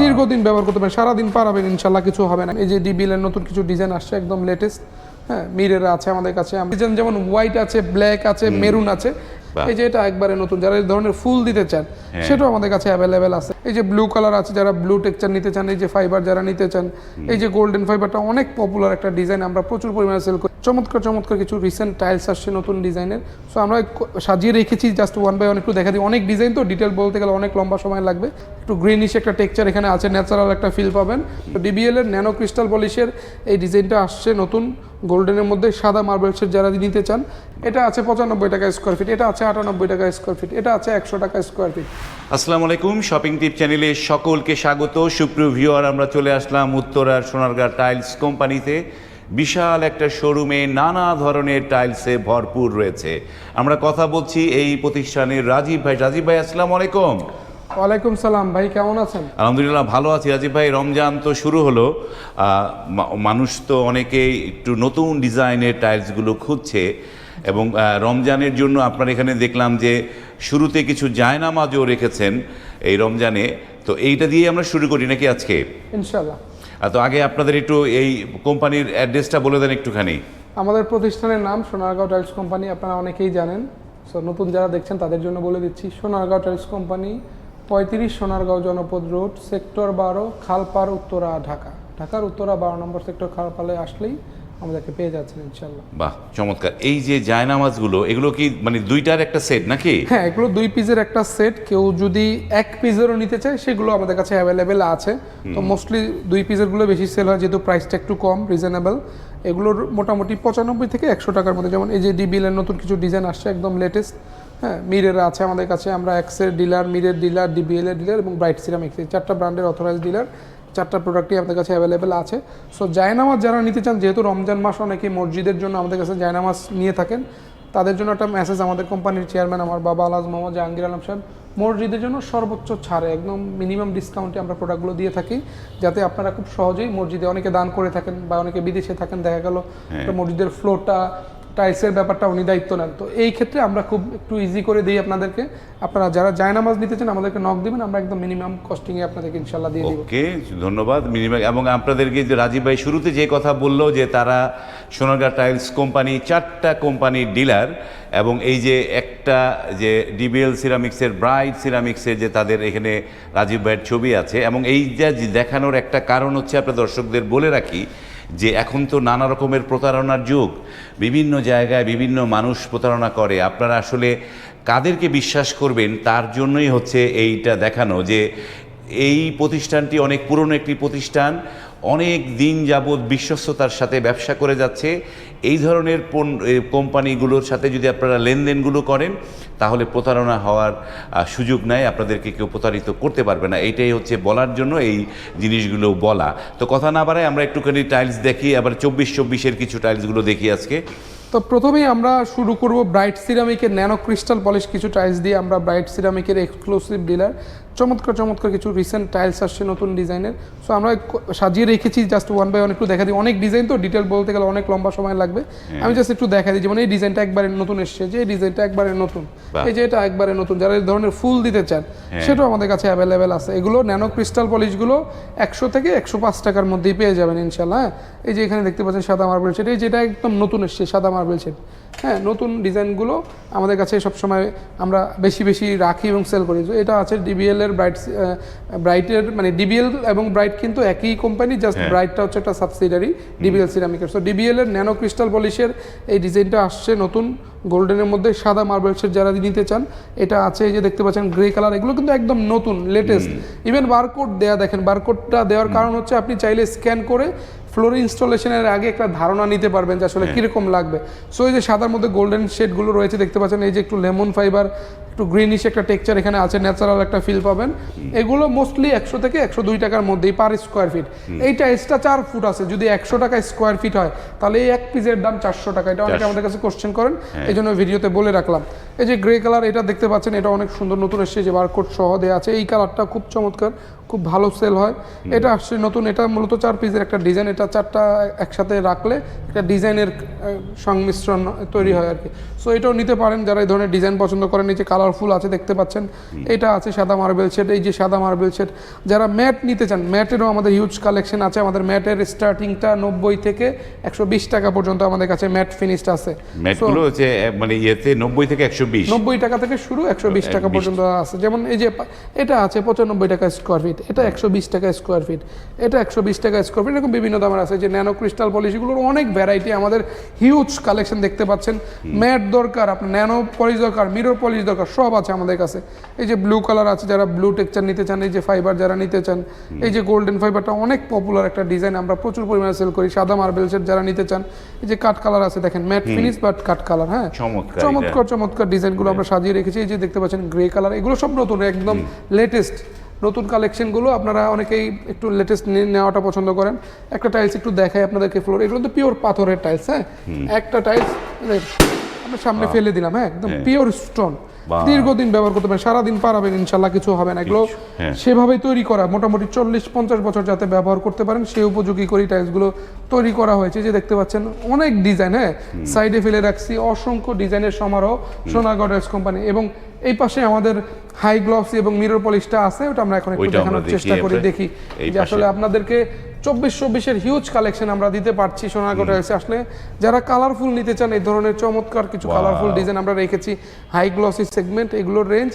দীর্ঘদিন ব্যবহার করতে পারেন সারাদিন পারাবেন ইনশাল্লাহ কিছু হবে না। এই যে ডিবিএল এর নতুন কিছু ডিজাইন আসছে একদম লেটেস্ট হ্যাঁ মিরের আছে আমাদের কাছে। ডিজাইন যেমন হোয়াইট আছে ব্ল্যাক আছে মেরুন আছে এই যে এটা একবারে নতুন যারা এই ধরনের ফুল দিতে চান সেটাও আমাদের কাছে অ্যাভেলেবেল আছে। এই যে ব্লু কালার আছে যারা ব্লু টেক্সচার নিতে চান এই যে ফাইবার যারা নিতে চান এই যে গোল্ডেন ফাইবারটা অনেক পপুলার একটা ডিজাইন আমরা প্রচুর পরিমাণে সেল করি। চমৎকার চমৎকার কিছু রিসেন্ট টাইলস আসছে নতুন ডিজাইনের সো আমরা সাজিয়ে রেখেছি জাস্ট ওয়ান বাই ওয়ান একটু দেখা দিই। অনেক ডিজাইন তো ডিটেল বলতে গেলে অনেক লম্বা সময় লাগবে। একটু গ্রিনিশ একটা টেক্সচার এখানে আছে ন্যাচারাল একটা ফিল পাবেন। ডিবিএল এর ন্যানো ক্রিস্টাল পলিশের এই ডিজাইনটা আসছে নতুন গোল্ডেনের মধ্যে, সাদা মার্বেলসের যারা নিতে চান। এটা আছে পঁচানব্বই টাকা স্কোয়ার ফিট এটা আছে আটানব্বই টাকা স্কোয়ার ফিট এটা আছে একশো টাকা স্কোয়ার ফিট আসসালামু আলাইকুম শপিং টিপ চ্যানেলে সকলকে স্বাগত। সুপ্রিয় ভিউয়ার আমরা চলে আসলাম উত্তরার সোনারগাঁ টাইলস কোম্পানিতে বিশাল একটা শোরুমে নানা ধরনের টাইলসে ভরপুর রয়েছে। আমরা কথা বলছি এই প্রতিষ্ঠানের রাজীব ভাই। রাজীব ভাই আসসালামু আলাইকুম। ওয়ালাইকুম সালাম ভাই কেমন আছেন? আলহামদুলিল্লাহ ভালো আছি। রাজীব ভাই রমজান তো শুরু হলো। মানুষ তো অনেকেই একটু নতুন ডিজাইনের টাইলসগুলো খুঁজছে এবং রমজানের জন্য আপনার এখানে দেখলাম যে শুরুতে কিছু জায়নামাজও রেখেছেন এই রমজানে। তো এইটা দিয়ে আমরা শুরু করি নাকি আজকে? ইনশাল্লাহ তো আগে আপনাদের একটু এই কোম্পানির অ্যাড্রেসটা বলে দেন একটুখানি। আমাদের প্রতিষ্ঠানের নাম সোনারগাঁও টাইলস কোম্পানি আপনারা অনেকেই জানেন। সো নতুন যারা দেখছেন তাদের জন্য বলে দিচ্ছি, সোনারগাঁও টাইলস কোম্পানি, পঁয়ত্রিশ সোনারগাঁও জনপদ রোড, সেক্টর বারো, খালপাড়, উত্তরা, ঢাকা। ঢাকার উত্তরা বারো নম্বর সেক্টর খালপালে আসলেই আমাদেরকে পেয়ে যাচ্ছেন ইনশাল্লাহ বাহ চমৎকার। এই যে জায়নামাজগুলো এগুলো কি মানে দুইটার একটা সেট নাকি? হ্যাঁ এগুলো দুই পিসের একটা সেট। কেউ যদি এক পিসেরও নিতে চায় সেগুলো আমাদের কাছে অ্যাভেলেবেল আছে। তো মোস্টলি দুই পিসেরগুলো বেশি সেল হয় যেহেতু প্রাইসটা একটু কম রিজনেবল এগুলোর মোটামুটি পঁচানব্বই থেকে একশো টাকার মধ্যে যেমন এই যে ডিবিএলের নতুন কিছু ডিজাইন আসছে একদম লেটেস্ট হ্যাঁ মিরের আছে আমাদের কাছে আমরা এক্সের ডিলার মিরের ডিলার ডিবিএল এর ডিলার এবং ব্রাইট সিরামিক্স এই চারটা ব্র্যান্ডের অথরাইজ ডিলার চারটা প্রোডাক্টই আমাদের কাছে অ্যাভেলেবেল আছে। সো জায়নামাজ যারা নিতে চান যেহেতু রমজান মাস অনেকে মসজিদের জন্য আমাদের কাছে জায়নামাজ নিয়ে থাকেন তাদের জন্য একটা মেসেজ আমাদের কোম্পানির চেয়ারম্যান আমার বাবা আলাজ মোহাম্মদ জাহাঙ্গীর আলম সাহেব মসজিদের জন্য সর্বোচ্চ ছাড়ে একদম মিনিমাম ডিসকাউন্টে আমরা প্রোডাক্টগুলো দিয়ে থাকি যাতে আপনারা খুব সহজেই মসজিদে অনেকে দান করে থাকেন বা অনেকে বিদেশে থাকেন দেখা গেল মসজিদের ফ্লোরটা টাইলসের ব্যাপারটা উনি দায়িত্ব নেন। তো এই ক্ষেত্রে আমরা খুব একটু ইজি করে দিই আপনাদেরকে। আপনারা যারা জায়নামাজ নিতে চান, আমাদেরকে নক দিবেন, আমরা একদম মিনিমাম কস্টিংয়ে আপনাদেরকে ইনশাল্লাহ দিয়ে দিব। ওকে ধন্যবাদ। মিনিমাম এবং আপনাদেরকে যে রাজীব ভাই শুরুতে যে কথা বলল যে তারা সোনারগাঁ টাইলস কোম্পানি, চারটা কোম্পানির ডিলার, এবং এই যে একটা যে ডিবিএল সিরামিক্সের, ব্রাইট সিরামিক্সের যে তাদের এখানে রাজীব ভাইয়ের ছবি আছে, এবং এই যে দেখানোর একটা কারণ হচ্ছে, আপনার দর্শকদের বলে রাখি যে এখন তো নানা রকমের প্রতারণার যুগ। বিভিন্ন জায়গায় বিভিন্ন মানুষ প্রতারণা করে। আপনারা আসলে কাদেরকে বিশ্বাস করবেন তার জন্যই হচ্ছে এইটা দেখানো যে এই প্রতিষ্ঠানটি অনেক পুরনো একটি প্রতিষ্ঠান। অনেক দিন যাবৎ বিশ্বস্ততার সাথে ব্যবসা করে যাচ্ছে। এই ধরনের কোম্পানিগুলোর সাথে যদি আপনারা লেনদেনগুলো করেন, তাহলে প্রতারণা হওয়ার সুযোগ নাই, আপনাদেরকে কেউ প্রতারিত করতে পারবে না। এইটাই হচ্ছে বলার জন্য এই জিনিসগুলো বলা। তো কথা না বাড়ায় আমরা একটুখানি টাইলস দেখি, আবার চব্বিশ চব্বিশের কিছু টাইলসগুলো দেখি আজকে। তো প্রথমেই আমরা শুরু করব ব্রাইট সিরামিকের ন্যানো ক্রিস্টাল পলিশ কিছু টাইলস দিয়ে আমরা ব্রাইট সিরামিকের এক্সক্লুসিভ ডিলার চমৎকার চমৎকার কিছু রিসেন্ট টাইলস আসছে নতুন ডিজাইনের সো আমরা সাজিয়ে রেখেছি জাস্ট ওয়ান বাই ওয়ান একটু দেখা দিই। অনেক ডিজাইন তো ডিটেল বলতে গেলে অনেক লম্বা সময় লাগবে। আমি জাস্ট একটু দেখা দিই যেমন এই ডিজাইনটা একবারে নতুন এসছে যে ডিজাইনটা একবারে নতুন। এই যে এটা একবারে নতুন যারা এই ধরনের ফুল দিতে চান সেটাও আমাদের কাছে অ্যাভেলেবেল আছে। এগুলো ন্যানো ক্রিস্টাল পলিশগুলো একশো থেকে একশো পাঁচ টাকার মধ্যেই পেয়ে যাবেন ইনশাল্লাহ হ্যাঁ। এই যে এখানে দেখতে পাচ্ছেন সাদা মার্বেল সেট এই যেটা একদম নতুন এসছে সাদা মার্বেল সেট হ্যাঁ নতুন ডিজাইনগুলো আমাদের কাছে সবসময় আমরা বেশি বেশি রাখি এবং সেল করি। এটা আছে ডিবিএল এর ব্রাইট ব্রাইটের মানে ডিবিএল এবং ব্রাইট কিন্তু একই কোম্পানি জাস্ট। ব্রাইটটা হচ্ছে একটা সাবসিডারি ডিবিএল সিরামিকের সো ডিবিএল এর ন্যানো ক্রিস্টাল পলিশের এই ডিজাইনটা আসছে নতুন গোল্ডেনের মধ্যে সাদা মার্বেলসের যারা নিতে চান এটা আছে এই যে দেখতে পাচ্ছেন গ্রে কালার এগুলো কিন্তু একদম নতুন লেটেস্ট ইভেন বারকোড দেয়া দেখেন বারকোডটা দেওয়ার কারণ হচ্ছে আপনি চাইলে স্ক্যান করে ফ্লোর ইনস্টলেশনের আগে একটা ধারণা নিতে পারবেন যে আসলে কীরকম লাগবে। সো এই যে সাদার মধ্যে গোল্ডেন শেডগুলো রয়েছে দেখতে পাচ্ছেন এই যে একটু লেমন ফাইবার একটু গ্রিনিশ একটা টেক্সচার এখানে আছে ন্যাচারাল একটা ফিল পাবেন। এগুলো মোস্টলি একশো থেকে একশো দুই টাকার মধ্যেই পার স্কোয়ার ফিট এইটা এক্সট্রা চার ফুট আছে যদি একশো টাকা স্কোয়ার ফিট হয় তাহলে এই এক পিসের দাম চারশো টাকা। এটা অনেকে আমাদের কাছে কোশ্চেন করেন এই জন্য ভিডিওতে বলে রাখলাম। এই যে গ্রে কালার এটা দেখতে পাচ্ছেন এটা অনেক সুন্দর নতুন এসেছে যে বারকোড সহ দেওয়া আছে। এই কালারটা খুব চমৎকার খুব ভালো সেল হয়। এটা আসছে নতুন এটা মূলত চার পিসের একটা ডিজাইন এটা চারটা একসাথে রাখলে একটা ডিজাইনের সংমিশ্রণ তৈরি হয় আর কি। সো এটাও নিতে পারেন যারা এই ধরনের ডিজাইন পছন্দ করেন এই যে কালারফুল আছে দেখতে পাচ্ছেন। এটা আছে সাদা মার্বেল সেট এই যে সাদা মার্বেল সেট যারা ম্যাট নিতে চান ম্যাটেরও আমাদের হিউজ কালেকশন আছে। আমাদের ম্যাটের স্টার্টিংটা নব্বই থেকে একশো বিশ টাকা পর্যন্ত আমাদের কাছে ম্যাট ফিনিশড আছে। ম্যাটগুলো হচ্ছে মানে ইয়েতে নব্বই থেকে একশো নব্বই টাকা থেকে শুরু একশো বিশ টাকা পর্যন্ত আছে। যেমন এই যে এটা আছে পঁচানব্বই টাকা স্কোয়ার ফিট এটা একশো বিশ টাকা স্কোয়ার ফিট এটা একশো বিশ টাকা স্কোয়ার ফিট এরকম বিভিন্ন দামের আছে। যে ন্যানো ক্রিস্টাল পলিশ এগুলোর অনেক ভ্যারাইটি আমাদের হিউজ কালেকশন দেখতে পাচ্ছেন। ম্যাট দরকার আপনার ন্যানো পলিশ দরকার মিরর পলিশ দরকার সব আছে আমাদের কাছে। এই যে ব্লু কালার আছে যারা ব্লু টেক্সচার নিতে চান এই যে ফাইবার যারা নিতে চান এই যে গোল্ডেন ফাইবারটা অনেক পপুলার একটা ডিজাইন আমরা প্রচুর পরিমাণে সেল করি। সাদা মার্বেল সেট যারা নিতে চান এই যে কাট কালার আছে দেখেন matte finish but cut colour হ্যাঁ? চমৎকার চমৎকার চমৎকার ডিজাইনগুলো আমরা সাজিয়ে রেখেছি। এই যে দেখতে পাচ্ছেন গ্রে কালার এগুলো সব নতুন একদম লেটেস্ট নতুন কালেকশনগুলো আপনারা অনেকেই একটু লেটেস্ট নেওয়াটা পছন্দ করেন। একটা টাইলস একটু দেখাই আপনাদেরকে ফ্লোর এগুলো তো পিওর পাথরের টাইলস হ্যাঁ? একটা টাইলস আমরা সামনে ফেলে দিলাম হ্যাঁ একদম পিওর স্টোন দীর্ঘদিন ব্যবহার করতে পারেন সারাদিন পারাবেন ইনশাল্লাহ কিছু হবে না। এগুলো হ্যাঁ। সেভাবেই তৈরি করা মোটামুটি চল্লিশ পঞ্চাশ বছর যাতে ব্যবহার করতে পারেন সেই উপযোগী করে টাইলসগুলো তৈরি করা হয়েছে। যে দেখতে পাচ্ছেন অনেক ডিজাইন হ্যাঁ। সাইডে ফেলে রাখছি অসংখ্য ডিজাইনের সমারোহ সোনাগড় টাইলস কোম্পানি এবং এই পাশে আমাদের হাই গ্লভস এবং মিরর পলিশটা আছে ওটা আমরা এখন একটু দেখানোর চেষ্টা করি দেখি যে আসলে আপনাদেরকে চব্বিশ চব্বিশের হিউজ কালেকশন আমরা দিতে পারছি সোনাগড় টাইলসে আসলে। যারা কালারফুল নিতে চান এই ধরনের চমৎকার কিছু কালারফুল ডিজাইন আমরা রেখেছি। হাই গ্লসি সেগমেন্ট এগুলোর রেঞ্জ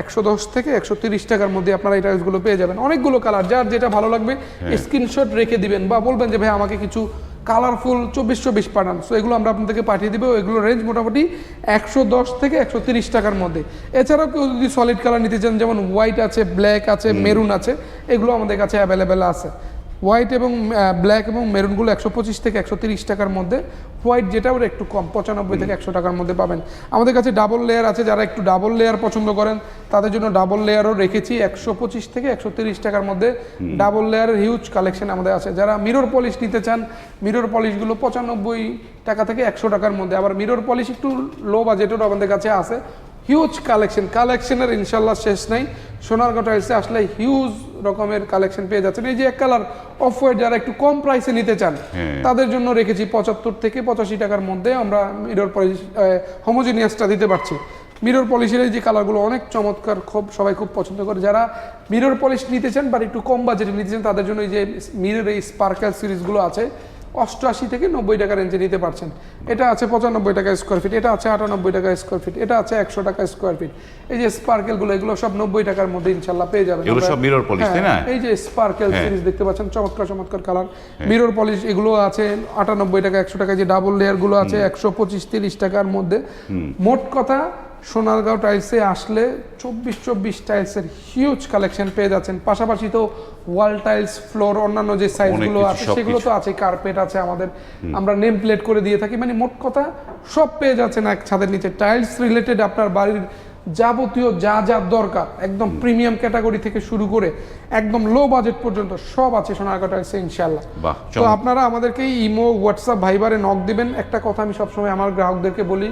একশো দশ থেকে একশো তিরিশ টাকার মধ্যে আপনারা এই টাইলসগুলো পেয়ে যাবেন। অনেকগুলো কালার যার যেটা ভালো লাগবে হ্যাঁ। স্ক্রিনশট রেখে দিবেন বা বলবেন যে ভাই আমাকে কিছু কালারফুল চব্বিশ চব্বিশ পাঠান। সো এগুলো আমরা আপনাদেরকে পাঠিয়ে দেবো। এগুলো রেঞ্জ মোটামুটি একশো দশ থেকে একশো তিরিশ টাকার মধ্যে। এছাড়াও কেউ যদি সলিড কালার নিতে চান যেমন হোয়াইট আছে ব্ল্যাক আছে মেরুন আছে এগুলো আমাদের কাছে অ্যাভেলেবেল আছে। হোয়াইট এবং ব্ল্যাক এবং মেরুনগুলো একশো পঁচিশ থেকে একশো তিরিশ টাকার মধ্যে। হোয়াইট যেটা ওটা একটু কম পঁচানব্বই থেকে একশো টাকার মধ্যে পাবেন। আমাদের কাছে ডাবল লেয়ার আছে যারা একটু ডাবল লেয়ার পছন্দ করেন তাদের জন্য ডাবল লেয়ারও রেখেছি একশো পঁচিশ থেকে একশো তিরিশ টাকার মধ্যে। ডাবল লেয়ারের হিউজ কালেকশন আমাদের আছে। যারা মিরর পলিশ নিতে চান মিরর পলিশগুলো পঁচানব্বই টাকা থেকে একশো টাকার মধ্যে। আবার মিরর পলিশ একটু লো বাজেটেরও আমাদের কাছে আছে। হিউজ কালেকশন কালেকশনের ইনশাল্লাহ শেষ নাই। সোনারগাঁও টাইলসে আসলে হিউজ রকমের কালেকশন পেয়ে যাচ্ছেন। এই যে এক কালার অফ হোয়াইট যারা একটু কম প্রাইসে নিতে চান হ্যাঁ। তাদের জন্য রেখেছি পঁচাত্তর থেকে পঁচাশি টাকার মধ্যে আমরা মিরর পলিশ হোমোজিনিয়াসটা দিতে পারছি। মিরর পলিশের এই যে কালারগুলো অনেক চমৎকার খুব সবাই খুব পছন্দ করে। যারা মিরর পলিশ নিতে চান বা একটু কম বাজেটে নিতে চান তাদের জন্য এই যে মিরর এই স্পার্কেল সিরিজগুলো আছে অষ্টআশি থেকে নব্বই টাকা রেঞ্জে নিতে পারছেন। এটা আছে পঁচানব্বই টাকা স্কোয়ার ফিট এটা আছে আটানব্বই টাকা স্কোয়ার ফিট এটা আছে একশো টাকা স্কোয়ার ফিট এই যে স্পার্কেলগুলো এগুলো সব নব্বই টাকার মধ্যে ইনশাল্লাহ পেয়ে যাবেন। এগুলো সব mirror polish, তাই না? হ্যাঁ, এই যে স্পার্কেল হ্যাঁ। সিরিজ দেখতে পাচ্ছেন চমৎকার চমৎকার কালার মিরর পলিশ এগুলো আছে আটানব্বই টাকা একশো টাকা যে ডাবল লেয়ারগুলো আছে একশো পঁচিশ তিরিশ টাকার মধ্যে। মোট কথা সোনারগাঁও টাইলসে আসলে চব্বিশ চব্বিশ টাইলসের হিউজ কালেকশন পেয়ে যাচ্ছেন। পাশাপাশি তো ওয়াল টাইলস ফ্লোর অন্যান্য যে সাইজগুলো আছে সেগুলো তো আছে কার্পেট আছে আমাদের। আমরা নেম প্লেট করে দিয়ে থাকি। মানে মোট কথা সব পেয়ে যাচ্ছেন এক ছাদের নিচে। টাইলস রিলেটেড আপনার বাড়ির যাবতীয় যা যা দরকার একদম প্রিমিয়াম ক্যাটাগরি থেকে শুরু করে একদম লো বাজেট পর্যন্ত সব আছে সোনারগাঁও টাইলসে ইনশাল্লাহ তো আপনারা আমাদেরকে ইমো হোয়াটসঅ্যাপ ভাইবারে নক দিবেন। একটা কথা আমি সবসময় আমার গ্রাহকদেরকে বলি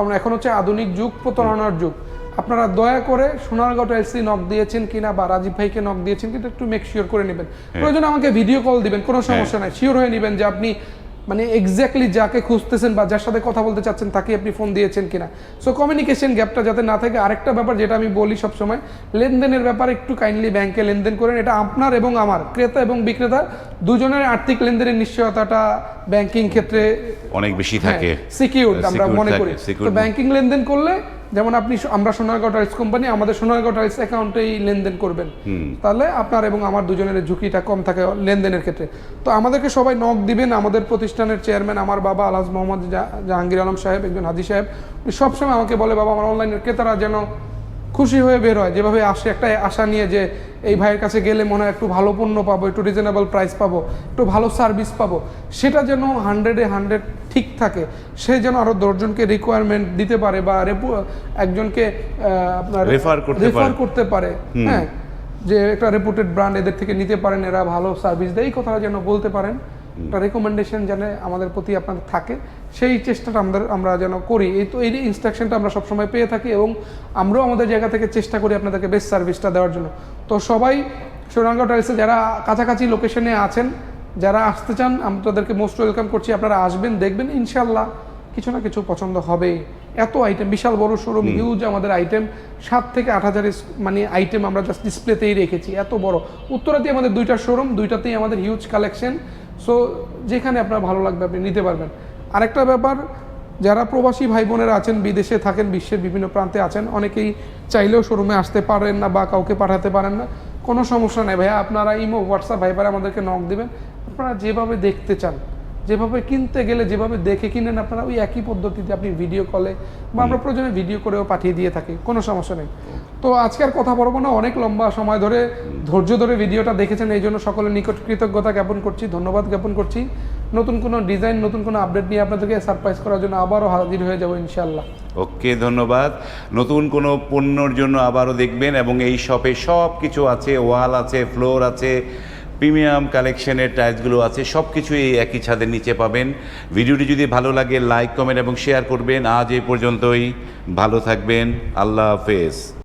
কারণ এখন হচ্ছে আধুনিক যুগ প্রতারণার যুগ। আপনারা দয়া করে সোনারগাঁও টাইলসি নক দিয়েছেন কিনা বা রাজীব ভাইকে নক দিয়েছেন কিন্তু একটু মেক শিওর করে নেবেন। প্রয়োজন আমাকে ভিডিও কল দিবেন কোনো সমস্যা নাই। শিওর হয়ে নেবেন যে আপনি মানে এক্স্যাক্টলি যাকে খুঁজতেছেন বা যার সাথে কথা বলতে চাচ্ছেন তাকে আপনি ফোন দিয়েছেন কিনা। সো কমিউনিকেশন গ্যাপটা যাতে না থাকে আরেকটা ব্যাপার যেটা আমি বলি সবসময় লেনদেনের ব্যাপার একটু কাইন্ডলি ব্যাংকে লেনদেন করেন। এটা আপনার এবং আমার ক্রেতা এবং বিক্রেতা দুজনের আর্থিক লেনদেনের নিশ্চয়তাটা ব্যাংকিং ক্ষেত্রে অনেক বেশি থাকে। সিকিউর আমরা মনে করি। তো ব্যাংকিং লেনদেন করলে যেমন আপনি আমরা সোনারগাঁও টাইলস কোম্পানি আমাদের সোনারগাঁও টাইলস অ্যাকাউন্টেই লেনদেন করবেন। তাহলে আপনার এবং আমার দুজনের ঝুঁকিটা কম থাকে লেনদেনের ক্ষেত্রে। তো আমাদেরকে সবাই নক দিবেন আমাদের প্রতিষ্ঠানের চেয়ারম্যান আমার বাবা আলাজ মোহাম্মদ জাহাঙ্গীর আলম সাহেব একজন হাজি সাহেব সবসময় আমাকে বলে বাবা আমার অনলাইনের ক্রেতারা যেন খুশি হয়ে বের হয়। যেভাবে আসে একটা আশা নিয়ে যে এই ভাইয়ের কাছে গেলে মনে হয় একটু ভালো পণ্য পাবো একটু রিজনেবল প্রাইস পাবো একটু ভালো সার্ভিস পাবো সেটা যেন হান্ড্রেডে হান্ড্রেড ঠিক থাকে সে যেন আরও দশজনকে রিকোয়ারমেন্ট দিতে পারে বা রেপু- একজনকে আপনার Refer করতে রেফার করতে পারে। হ্যাঁ যে একটা রেপুটেড ব্র্যান্ড এদের থেকে নিতে পারেন এরা ভালো সার্ভিস দেয় এই কথাটা যেন বলতে পারেন। একটা রেকমেন্ডেশন যেন আমাদের প্রতি আপনাদের থাকে, সেই চেষ্টাটা আমাদের, আমরা যেন করি। এই তো এই ইনস্ট্রাকশনটা আমরা সবসময় পেয়ে থাকি এবং আমরাও আমাদের জায়গা থেকে চেষ্টা করি আপনাদেরকে বেস্ট সার্ভিসটা দেওয়ার জন্য। তো সবাই সোনারগাঁও টাইলসে যারা কাছাকাছি লোকেশনে আছেন, যারা আসতে চান আমরা তাদেরকে মোস্ট ওয়েলকাম করছি। আপনারা আসবেন, দেখবেন ইনশাল্লাহ কিছু না কিছু পছন্দ হবে এত আইটেম বিশাল বড় শোরুম হিউজ আমাদের আইটেম সাত থেকে আট হাজার মানে আইটেম আমরা জাস্ট ডিসপ্লেতেই রেখেছি এত বড়। উত্তরাতেই আমাদের দুইটা শোরুম দুইটাতেই আমাদের হিউজ কালেকশন সো যেখানে আপনার ভালো লাগবে আপনি নিতে পারবেন। আরেকটা ব্যাপার যারা প্রবাসী ভাই বোনেরা আছেন বিদেশে থাকেন বিশ্বের বিভিন্ন প্রান্তে আছেন অনেকেই চাইলেও শোরুমে আসতে পারেন না বা কাউকে পাঠাতে পারেন না। কোনো সমস্যা নেই ভাইয়া আপনারা ইমো হোয়াটসঅ্যাপ ভাইবার আমাদেরকে নক দেবেন। আপনারা যেভাবে দেখতে চান যেভাবে কিনতে গেলে যেভাবে দেখে কিনেন আপনারা ওই একই পদ্ধতিতে আপনি ভিডিও কলে বা আমরা প্রয়োজনে ভিডিও করেও পাঠিয়ে দিয়ে থাকি কোনো সমস্যা নেই। তো আজকে আর কথা বলব না অনেক লম্বা সময় ধরে ধৈর্য ধরে ভিডিওটা দেখেছেন এই জন্য সকলের নিকট কৃতজ্ঞতা জ্ঞাপন করছি ধন্যবাদ জ্ঞাপন করছি। নতুন কোনো ডিজাইন নতুন কোনো আপডেট নিয়ে আপনাদেরকে সারপ্রাইজ করার জন্য আবারও হাজির হয়ে যাব ইনশাল্লাহ ওকে ধন্যবাদ। নতুন কোনো পণ্যর জন্য আবারও দেখবেন এবং এই শপে সব কিছু আছে ওয়াল আছে ফ্লোর আছে প্রিমিয়াম কালেকশনের টাইলসগুলো আছে সব কিছু এই একই ছাদের নিচে পাবেন। ভিডিওটি যদি ভালো লাগে, লাইক, কমেন্ট এবং শেয়ার করবেন। আজ এই পর্যন্তই, ভালো থাকবেন, আল্লাহ হাফেজ।